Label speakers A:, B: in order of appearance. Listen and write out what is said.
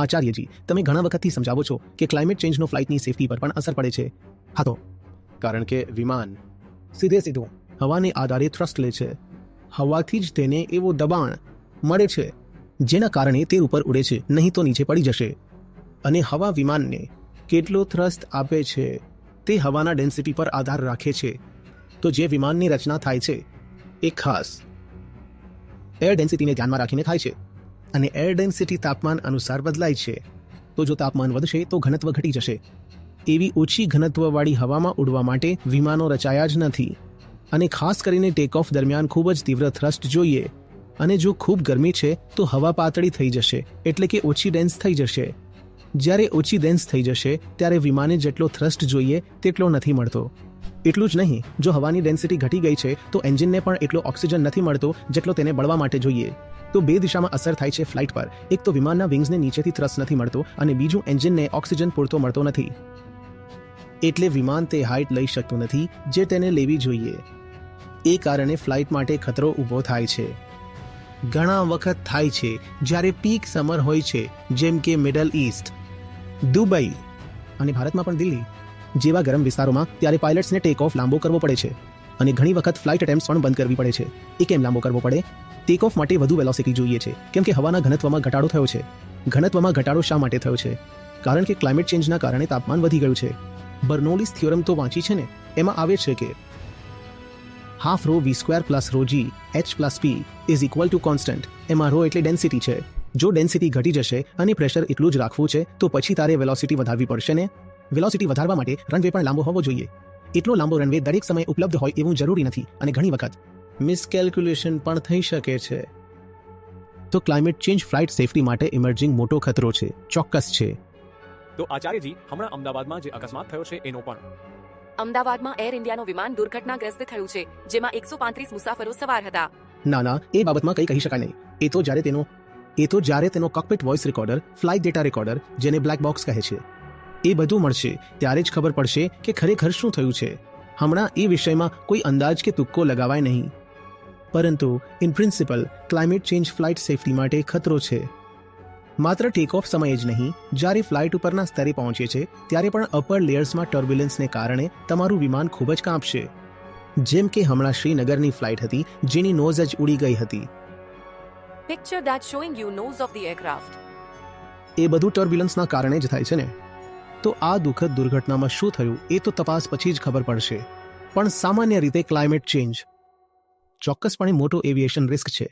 A: આચાર્યજી તમે ઘણા વખતથી સમજાવો છો કે ક્લાઇમેટ ચેન્જનો ફ્લાઇટની સેફટી પર પણ અસર પડે છે. હા તો? કારણ કે વિમાન સીધે સીધું હવાને આધારે થ્રસ્ટ લે છે. હવાથી જ તેને એવો દબાણ મળે છે જેના કારણે તે ઉપર ઉડે છે નહીં તો નીચે પડી જશે. અને હવા વિમાનને કેટલો થ્રસ્ટ આપે છે તે હવાના ડેન્સિટી પર આધાર રાખે છે. તો જે વિમાનની રચના થાય છે એ ખાસ એર ડેન્સિટીને ધ્યાનમાં રાખીને થાય છે. અને એર ડેન્સિટી તાપમાન અનુસાર બદલાય છે. તો જો તાપમાન વધશે, તો ઘનત્વ ઘટી જશે. એવી ઓછી ઘનત્વવાળી હવામાં ઉડવા માટે વિમાનો રચાયા જ નથી. અને ખાસ કરીને ટેક ઓફ દરમિયાન ખૂબ જ તીવ્ર થ્રસ્ટ જોઈએ. અને જો ખૂબ ગરમી છે, તો હવા પાતળી થઈ જશે, એટલે કે ઓછી ડેન્સ થઈ જશે. જ્યારે ઓછી ડેન્સ થઈ જશે, ત્યારે વિમાને જેટલો થ્રસ્ટ જોઈએ, તેટલો નથી મળતો. એટલું જ નહીં, જો હવાની ડેન્સિટી ઘટી ગઈ છે, તો એન્જિનને પણ એટલો ઓક્સિજન નથી મળતો જેટલો તેને બળવા માટે જોઈએ. તો બે દિશામાં અસર થાય છે ફ્લાઇટ પર. એક તો વિમાનના વિંગ્સને નીચેથી થ્રસ્ટ નથી મળતો અને બીજું એન્જિનને ઓક્સિજન પૂરતો મળતો નથી. એટલે વિમાન તે હાઇટ લઈ શકતું નથી જે તેને લેવી જોઈએ. એ કારણે ફ્લાઇટ માટે ખતરો ઊભો થાય છે. ઘણા વખત થાય છે જ્યારે પીક સમર હોય છે, જેમ કે મિડલ ઈસ્ટ, દુબઈ અને ભારતમાં પણ દિલ્હી. જેવા ગરમ વિસ્તારોમાં ત્યારે પાયલટ્સને ટેક ઓફ લાંબો કરવો પડે છે. અને ઘણી વખત ફ્લાઇટ અટેમ્પ્ટ્સ પણ બંધ કરવી પડે છે. એ કેમ લાંબો કરવો પડે? ટેક ઓફ માટે વધુ વેલોસિટી જોઈએ છે, કેમ કે હવાના ઘનત્વમાં ઘટાડો થયો છે. ઘનત્વમાં ઘટાડો શા માટે થયો છે? કારણ કે ક્લાઇમેટ ચેન્જના કારણે તાપમાન વધી ગયું છે. બર્નોલિસ થિયોરમ તો વાંચી છે ને? એમાં આવે છે કે half rho V square plus rho G H plus P is equal to constant એમાં રો એટલે ડેન્સિટી છે. જો ડેન્સિટી ઘટી જશે અને પ્રેશર એટલું જ રાખવું છે, તો પછી તારે વેલોસિટી વધારવી પડશે ને? વેલોસિટી વધારવા માટે રનવે પણ લાંબો હોવો જોઈએ. એટલો લાંબો રનવે દરેક સમયે ઉપલબ્ધ હોય એવું જરૂરી નથી અને ઘણી વખત. મિસકેલ્ક્યુલેશન પણ થઈ શકે છે. તો ક્લાઇમેટ ચેન્જ ફ્લાઇટ સેફટી માટે ઇમર્જિંગ મોટો ખતરો છે ચોક્કસ છે.
B: તો આચાર્યજી હમણાં અમદાવાદમાં જે અકસ્માત થયો છે એનો પણ.
C: અમદાવાદમાં એર ઇન્ડિયાનું વિમાન દુર્ઘટનાગ્રસ્ત થયું છે જેમાં એકસો પાંત્રીસ મુસાફરો સવાર હતા.
A: ના ના એ બાબતમાં કંઈ કહી શકાય નહીં. એ તો જ્યારે તેનો એ તો જ્યારે તેનો cockpit voice recorder flight data recorder જેને બ્લેક બોક્સ કહે છે. એ બધું મળશે ત્યારે જ ખબર પડશે કે ખરેખર શું થયું છે. હમણાં એ વિષયમાં કોઈ અંદાજ કે તુક્કો લગાવાય નહીં. પરંતુ in principle climate change flight safety માટે ખતરો છે. માત્ર ટેક ઓફ સમયે જ નહીં જ્યારે ફ્લાઇટ ઉપરના સ્તરે પહોંચે છે ત્યારે પણ અપર લેયર્સમાં ટર્બ્યુલન્સને કારણે તમારું વિમાન ખૂબ જ કાંપશે. જેમ કે હમણાં શ્રીનગરની ફ્લાઇટ હતી જેની નોઝ જ ઉડી ગઈ હતી.
C: Picture that showing you nose of the aircraft
A: એ બધું ટર્બ્યુલન્સના કારણે જ થાય છે ને? તો આ દુઃખદ દુર્ઘટનામાં શું થયું એ તો તપાસ પછી જ ખબર પડશે. પણ સામાન્ય રીતે ક્લાઇમેટ ચેન્જ ચોક્કસપણે મોટો એવિએશન રિસ્ક છે.